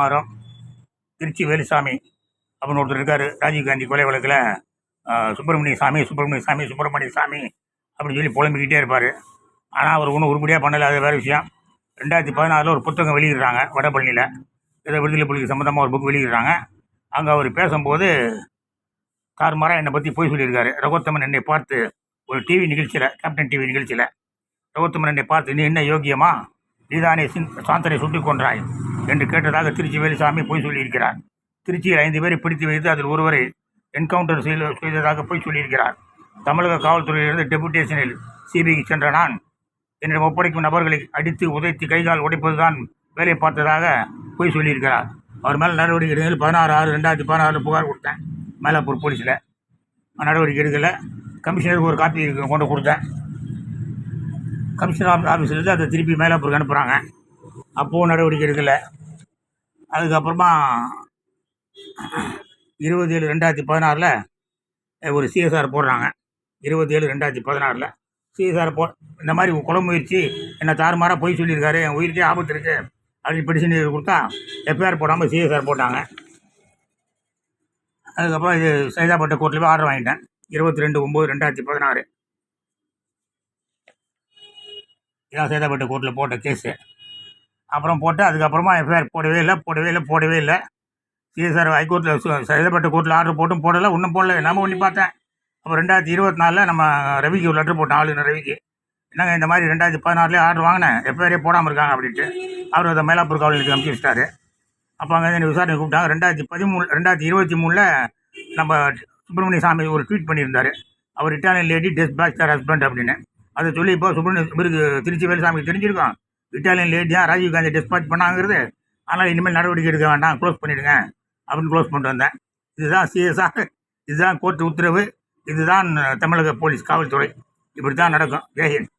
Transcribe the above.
மாறும் திருச்சி வேலுசாமி அப்படின்னு ஒருத்தர் இருக்கார் ராஜீவ்காந்தி கொலை வழக்கில். சுப்பிரமணிய சாமி சுப்பிரமணிய சாமி சுப்பிரமணிய சாமி அப்படின்னு சொல்லி புலம்பிக்கிட்டே இருப்பார். ஆனால் அவர் ஒன்றும் உருப்படியாக பண்ணலை அது வேறு விஷயம். ரெண்டாயிரத்தி பதினாறில் ஒரு புத்தகம் வெளியிடுறாங்க வடபழனியில். ஏதோ விடுதலை புலிக்கு சம்மந்தமாக ஒரு புக் வெளியிடுறாங்க. அங்கே அவர் பேசும்போது கார்மாராக என்னை பற்றி போய் சொல்லியிருக்காரு. ரகோத்தமன் என்னை பார்த்து ஒரு டிவி நிகழ்ச்சியில் கேப்டன் டிவி நிகழ்ச்சியில் ரகோத்தமன் என்னை பார்த்து நீ என்ன யோகியமா? நீதானே சின் சாந்தனை சுட்டுக் கொன்றாய். என்று கேட்டதாக திருச்சி வேலுசாமி போய் சொல்லியிருக்கிறார். திருச்சியில் ஐந்து பேரை பிடித்து வைத்து அதில் ஒருவரை என்கவுண்டர் செய்த செய்ததாக போய் சொல்லியிருக்கிறார். தமிழக காவல்துறையிலிருந்து டெபுடேஷனில் சிபிஐக்கு சென்ற நான் என்னிடம் ஒப்படைக்கும் நபர்களை அடித்து உதைத்து கைகால் உடைப்பதுதான் வேலை பார்த்ததாக போய் சொல்லியிருக்கிறார். அவர் மேலே நடவடிக்கை எடுக்கல பதினாறு ஆறு ரெண்டாயிரத்தி பதினாறில் புகார் கொடுத்தேன். மேலாப்பூர் போலீஸில். நடவடிக்கை எடுக்கலை. கமிஷனருக்கு ஒரு காப்பி கொண்டு கொடுத்தேன். கமிஷனர் ஆஃபீஸ்லேருந்து அதை திருப்பி மேலாப்பூருக்கு அனுப்புகிறாங்க அப்போவும் நடவடிக்கை எடுக்கலை. அதுக்கப்புறமா இருபது ஏழு ரெண்டாயிரத்தி பதினாறில் ஒரு சிஎஸ்ஆர் போடுறாங்க. இருபத்தி ஏழு ரெண்டாயிரத்தி பதினாறில். சிஎஸ்ஆர் போ இந்த மாதிரி குளம் முயற்சி என்னை தாறுமாறாக பொய் சொல்லியிருக்காரு என் உயிருக்கே ஆபத்து இருக்குது அப்படின்னு பெடிஷன் எழுதி கொடுத்தா எஃப்ஐஆர் போடாமல் சிஎஸ்ஆர் போட்டாங்க. அதுக்கப்புறம் இது சைதாப்பட்ட கோர்ட்டில் போய் ஆர்டர் வாங்கிட்டேன். இருபத்தி ரெண்டு ஒம்பது ரெண்டாயிரத்தி பதினாறு. இதான் சைதாப்பேட்டை கோர்ட்டில் போட்ட கேஸு. அப்புறம் போட்டு அதுக்கப்புறமா எஃப்ஐஆர் போடவே இல்லை போடவே இல்லை போடவே இல்லை. சிஎஸ்ஆர் ஹைகோர்ட்டில் சைதாப்பேட்டை கோர்ட்டில் ஆர்டர் போட்டும் போடலை ஒன்றும் போடல. நாம பண்ணி பார்த்தேன். அப்போ ரெண்டாயிரத்தி இருபத்தி நாலில் நம்ம ரவிக்கு ஒரு லெட்டர் போட்டோம் ஆளுநர் ரவிக்கு. என்னங்க இந்த மாதிரி ரெண்டாயிரத்தி பதினாறுலேயே ஆர்டர் வாங்கினேன் எஃப்ஐஆரே போடாமல் இருக்காங்க அப்படின்ட்டு. அவர் அதை மயிலாப்பூர் காவலுக்கு அனுப்பிச்சி வச்சிட்டாரு. அப்போ அங்கே என்னை விசாரணை கூப்பிட்டாங்க. ரெண்டாயிரத்தி பதிமூணு ரெண்டாயிரத்தி இருபத்தி மூணில் நம்ம சுப்பிரமணிய சாமி ஒரு ட்வீட் பண்ணியிருந்தார். அவர் Italian lady test back their husband அப்படின்னு. அதை சொல்லி இப்போ சுப்பிரமணிய இவருக்கு திருச்சி வேலுசாமிக்கு தெரிஞ்சிருக்கோம். இட்டாலியன் லேடியா ராஜீவ்காந்தி டிஸ்பாச் பண்ணாங்கிறது. ஆனால் இனிமேல் நடவடிக்கை எடுக்க வேண்டாம். க்ளோஸ் பண்ணிவிடுங்க அப்படின்னு க்ளோஸ் பண்ணிட்டு வந்தேன். இதுதான் சிஎஸ்ஆர் இதுதான் கோர்ட்டு உத்தரவு. இதுதான் தமிழக போலீஸ் காவல்துறை. இப்படி தான் நடக்கும் ஜெயஹிந்த்